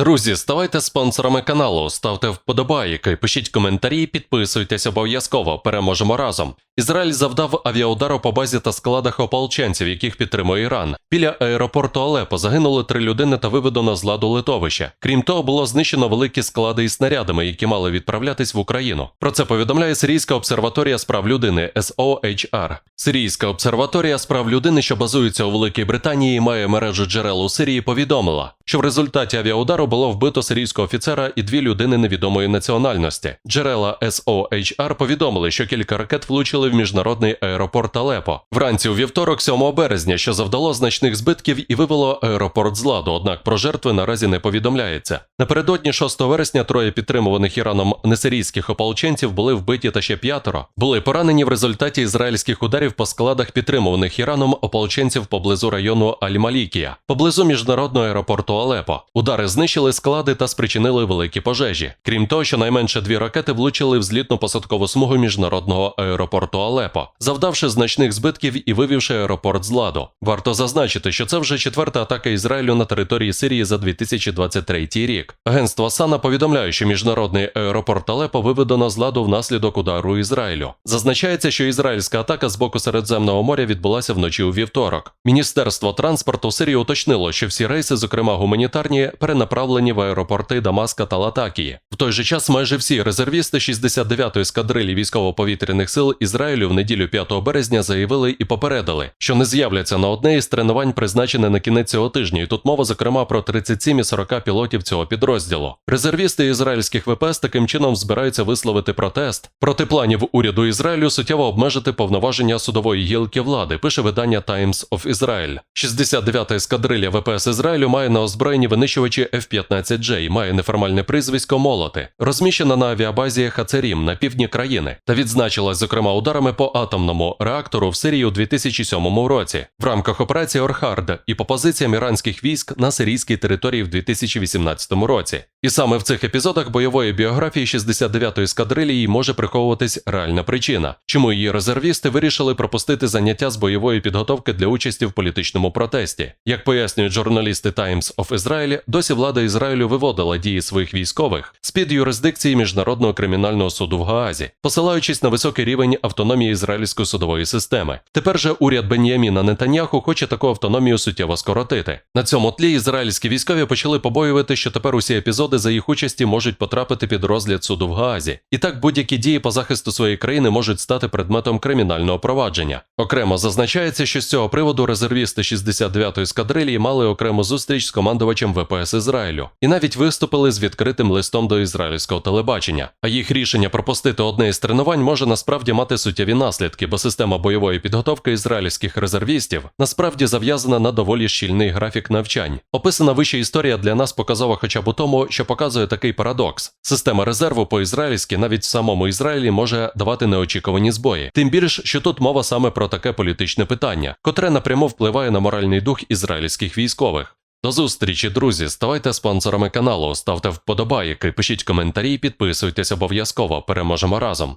Друзі, ставайте спонсорами каналу, ставте вподобайки, пишіть коментарі, підписуйтесь обов'язково. Переможемо разом. Ізраїль завдав авіаудару по базі та складах ополченців, яких підтримує Іран. Біля аеропорту Алепо загинули три людини та виведено з ладу литовище. Крім того, було знищено великі склади із снарядами, які мали відправлятись в Україну. Про це повідомляє Сирійська обсерваторія з прав людини SOHR. Сирійська обсерваторія з прав людини, що базується у Великій Британії, має мережу джерел у Сирії, повідомила, що в результаті авіаудару було вбито сирійського офіцера і дві людини невідомої національності. Джерела SOHR повідомили, що кілька ракет влучили в міжнародний аеропорт Алепо. Вранці у вівторок, 7 березня, що завдало значних збитків і вивело аеропорт з ладу. Однак про жертви наразі не повідомляється. Напередодні 6 вересня троє підтримуваних Іраном несирійських ополченців були вбиті та ще п'ятеро. Були поранені в результаті ізраїльських ударів по складах підтримуваних Іраном ополченців поблизу району Аль-Малікія, поблизу міжнародного аеропорту Алепо. Удари знищили склади та спричинили великі пожежі. Крім того, щонайменше дві ракети влучили в злітно-посадкову смугу міжнародного аеропорту Алепо, завдавши значних збитків і вивівши аеропорт з ладу. Варто зазначити, що це вже четверта атака Ізраїлю на території Сирії за 2023 рік. Агентство Сана повідомляє, що міжнародний аеропорт Алепо виведено з ладу внаслідок удару Ізраїлю. Зазначається, що ізраїльська атака з боку Середземного моря відбулася вночі у вівторок. Міністерство транспорту Сирії уточнило, що всі рейси, зокрема гуманітарні, перенаправлені в аеропорти Дамаска та Латакії. В той же час майже всі резервісти 69-ї ескадрилі військово-повітряних сил Ізраїлю в неділю 5 березня заявили і попередили, що не з'являться на одне із тренувань, призначене на кінець цього тижня. І тут мова, зокрема, про 37 і 40 пілотів цього підрозділу. Резервісти ізраїльських ВПС таким чином збираються висловити протест проти планів уряду Ізраїлю суттєво обмежити повноваження судової гілки влади. Пише видання Times of Israel. 69-та ескадрилья ВПС Ізраїлю має на озброєнні винищувачі F-15J, має неформальне прізвисько Молоти, розміщена на авіабазі Хацерім на півдні країни та відзначилась, зокрема, ударами по атомному реактору в Сирії у 2007 році в рамках операції Орхард і по позиціям іранських військ на сирійській території в 2018 році. І саме в цих епізодах бойової біографії 69-ї ескадрилії може приховуватись реальна причина, чому її резервісти вирішили пропустити заняття з бойової підготовки для участі в політичному протесті. Як пояснюють журналісти Times of Israel, досі влада Ізраїлю виводила дії своїх військових з під юрисдикції Міжнародного кримінального суду в Гаазі, посилаючись на високий рівень автономії ізраїльської судової системи. Тепер же уряд Бен'яміна Нетаньяху хоче таку автономію суттєво скоротити. На цьому тлі ізраїльські військові почали побоювати, що тепер усі епізоди за їх участі можуть потрапити під розгляд суду в Гаазі. І так будь-які дії по захисту своєї країни можуть стати предметом кримінального провадження. Окремо зазначається, що з цього приводу резервісти 69-ї ескадрилії мали окрему зустріч з командувачем ВПС Ізраїлю і навіть виступили з відкритим листом до ізраїльського телебачення. А їх рішення пропустити одне із тренувань може насправді мати суттєві наслідки, бо система бойової підготовки ізраїльських резервістів насправді зав'язана на доволі щільний графік навчань. Описана вища історія для нас показова хоча б у тому, що показує такий парадокс: система резерву по-ізраїльськи навіть в самому Ізраїлі може давати неочікувані збої. Тим більш, що тут мова саме про таке політичне питання, котре напряму впливає на моральний дух ізраїльських військових. До зустрічі, друзі. Ставайте спонсорами каналу, ставте вподобайки, пишіть коментарі, підписуйтесь обов'язково. Переможемо разом.